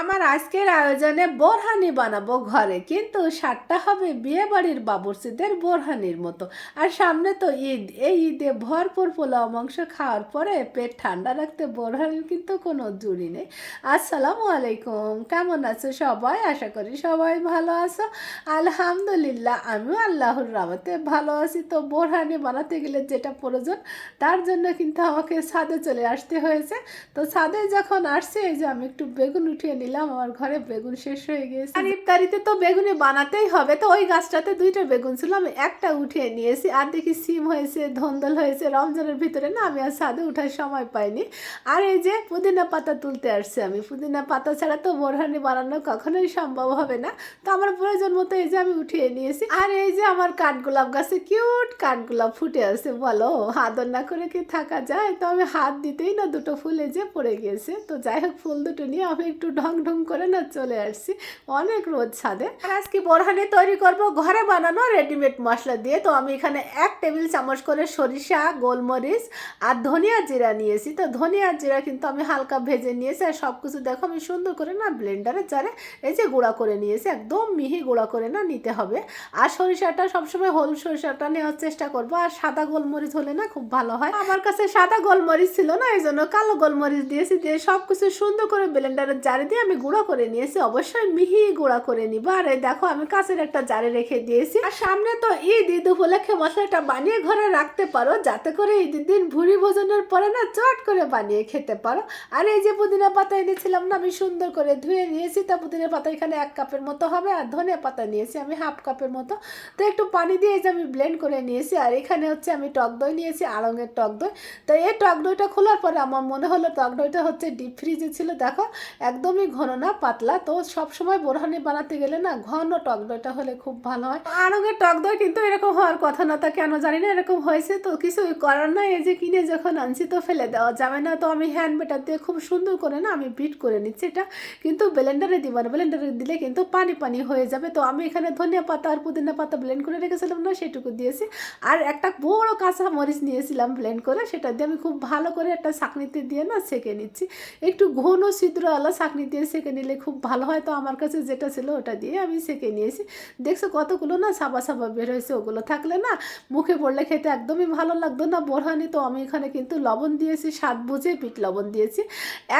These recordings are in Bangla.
আমার আজকের আয়োজনে বোরহানি বানাবো ঘরে, কিন্তু স্বাদটা হবে বিয়ে বাড়ির বাবুর্চিদের বোরহানির মতো। আর সামনে তো ঈদ, এই ঈদে ভরপুর পোলাও মাংস খাওয়ার পরে পেট ঠান্ডা রাখতে বোরহানির কিন্তু কোনো জুড়ি নেই। আসসালামু আলাইকুম, কেমন আছো সবাই? আশা করি সবাই ভালো আছো। আলহামদুলিল্লাহ, আমিও আল্লাহর রহমতে ভালো আছি। তো বোরহানি বানাতে গেলে যেটা প্রয়োজন, তার জন্য কিন্তু আমাকে ছাদে চলে আসতে হয়েছে। তো ছাদে যখন আসছে, এই যে আমি একটু বেগুন উঠিয়ে নিলাম, আমার ঘরে বেগুন শেষ হয়ে গিয়েছে। আর, ইফতারিতে তো বেগুনে বানাতেই হবে, তো ওই গাছটাতে দুইটা বেগুন ছিল, আমি একটা উঠিয়ে নিয়েছি, আর দেখি সিম হয়েছে, ধন্দল হয়েছে, রমজানের ভিতরে না আমি আর ছাদে উঠার সময় পাইনি। আর এই যে পুদিনা পাতা তুলতে আসছে আমি, পুদিনা পাতা ছাড়া তো বোরহানি বানানো কখনোই সম্ভব হবে না। তো আমার প্রয়োজন মতো এই যে আমি উঠিয়ে নিয়েছি, আর এই যে আমার কাঠগোলাপ গাছে কিউট কাঠগোলাপ ফুটে আছে, বলো, আদর না করে কি থাকা যায়? তো আমি হাত দিতেই না দুটো ফুলে যে পড়ে গিয়েছে, তো যাই হোক, ফুল দুটো নিয়ে আমি একটু ঢং ঢং করে না চলে আসছি। অনেক রোদ ছাদে। আর আজকে বোরহানি তৈরি করব ঘরে বানানো রেডিমেড মশলা দিয়ে। তো আমি এখানে এক টেবিল চামচ করে সরিষা, গোলমরিচ আর ধনিয়া জিরা নিয়েছি। তো ধনিয়া জিরা কিন্তু আমি হালকা ভেজে নিয়েছি আর সব কিছু দেখো আমি সুন্দর করে না ব্লেন্ডারে জারে এই যে গুঁড়া করে নিয়েছি। একদম মিহি গুঁড়া করে না নিতে হবে। আর সরিষাটা সবসময় হলুদ সরিষাটা নেওয়ার চেষ্টা করব। আর সাদা গোলমরিচ হলে না খুব ভালো হয়। আমার কাছে সাদা গোলমরিচ ছিল না এই জন্য কালো গোলমরিচ দিয়েছি দিয়ে সব কিছু সুন্দর করে ব্লেন্ডারের জারে দিয়ে আমি গুঁড়া করে নিয়েছি, অবশ্যই মিহি গুঁড়া করে নিব। আর এই দেখো, আমি কাছের একটা জারে রেখে দিয়েছি। আর সামনে তো ঈদ ঈদ উপলক্ষে মশলাটা বানিয়ে ঘরে রাখতে পারো, যাতে করে ঈদের দিন ভুড়ি ভোজনের পরে না চট করে বানিয়ে খেতে পারো। আর এই যে পুদিনা পাতা এনেছিলাম না, আমি সুন্দর করে ধুয়ে নিয়েছি, তা পুদিনা পাতা এখানে এক কাপের মতো হবে, আর ধনে পাতা নিয়েছি আমি হাফ কাপের মতো। তো একটু পানি দিয়ে যে আমি ব্লেন্ড করে নিয়েছি, আর এখানে হচ্ছে আমি টক দই নিয়েছি আড়ঙের টক দই। তো এই টক দইটা খোলার পরে আমার মনে হলো টক দইটা হচ্ছে ডিপ ফ্রিজে ছিল, দেখো, একদমই ঘন না, পাতলা। তো সব সময় বোরহানি বানাতে গেলে না, ঘন টক দইটা হলে খুব ভালো হয়। আড়ঙের টক দই কিন্তু এরকম হওয়ার কথা না, তা কেন জানি না, এরকম হয়েছে তো কিছু করার নাই। এই যে কিনে যখন আনছি তো ফেলে দেওয়া যাবে না, তো আমি হ্যান্ড বেটার দিয়ে খুব সুন্দর করে না আমি বিট করে নিচ্ছি এটা। কিন্তু ব্লেন্ডারে দিব না ব্লেন্ডারে দিলে কিন্তু পানি পানি হয়ে যাবে। তো আমি এখানে ধনিয়া পাতা আর পুদিনা পাতা ব্লেন্ড করে রেখেছিলাম না, সেটুকু দিয়েছি। আর একটা বড় কাঁচা মরিচ নিয়েছিলাম ব্লেন্ড করে, সেটা দিয়ে আমি খুব ভালো করে একটা চাকনিতে দিয়ে না সেকে নিচ্ছি। একটু ঘন ছিদ্রওয়ালা চাকনি দিয়ে সেকে নিলে খুব ভালো হয়। তো আমার কাছে যেটা ছিল ওটা দিয়ে আমি সেঁকে নিয়েছি। দেখছ কতগুলো না সাবা সাবা বের হয়েছে, ওগুলো থাকলে না মুখে পড়লে খেতে একদমই ভালো লাগতো না বোরহানি তো আমি এখানে কিন্তু লবণ দিয়েছি, স্বাদ বুঝে বিট লবণ দিয়েছি।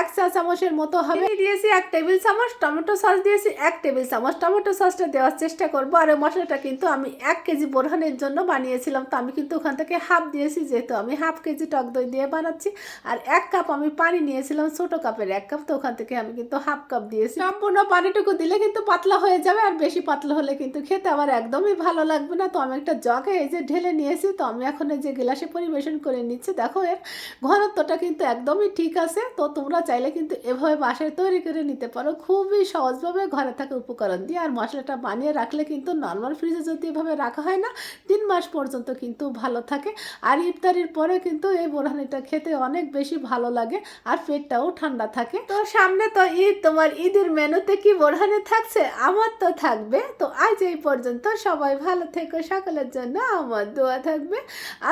এক চা চামচের মতো হবে। দিয়েছি, এক টেবিল চামচ। টমেটো সস দিয়েছি, এক টেবিল চামচ। টমেটো সসটা দেওয়ার চেষ্টা করব। আর মশলাটা কিন্তু আমি এক কেজি বোরহানের জন্য বানিয়েছিলাম। তো আমি কিন্তু ওখান থেকে হাফ দিয়েছি, যেহেতু আমি হাফ কেজি টক দই দিয়ে বানাচ্ছি। আর এক কাপ আমি পানি নিয়েছিলাম, ছোটো কাপের এক কাপ। তো ওখান থেকে আমি কিন্তু হাফ কাপ দিয়েছি। সম্পূর্ণ পানিটুকু দিলে কিন্তু পাতলা হয়ে যাবে আর বেশি পাতলা হলে কিন্তু খেতে আবার একদমই ভালো লাগবে না। তো আমি একটা জগে এই যে ঢেলে নিয়েছি, তো আমি এখন এই যে গ্লাসে পরিবেশন করে নিচ্ছি। দেখো এর ঘনত্বটা কিন্তু একদমই ঠিক আছে। তো তোমরা চাইলে কিন্তু এভাবে বাসায় তৈরি করে নিতে পারো। খুবই সহজভাবে ঘরে থাকা উপকরণ দিয়ে। আর মশলাটা বানিয়ে রাখলে কিন্তু নর্মাল ফ্রিজে যদি এভাবে রাখা হয় না, তিন মাস পর্যন্ত কিন্তু ভালো থাকে। আর ইফতারির পরে কিন্তু এই বোরহানিটা খেতে অনেক বেশি ভালো লাগে। আর পেটটাও ঠান্ডা থাকে। তো সামনে তো ঈদ তোমার ঈদের মেনুতে কি বোরহানে থাকছে? আমার তো থাকবে। তো আজ এই পর্যন্ত সবাই ভালো থেকো, সকলের জন্য আমার দোয়া থাকবে।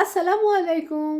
আসসালামু আলাইকুম।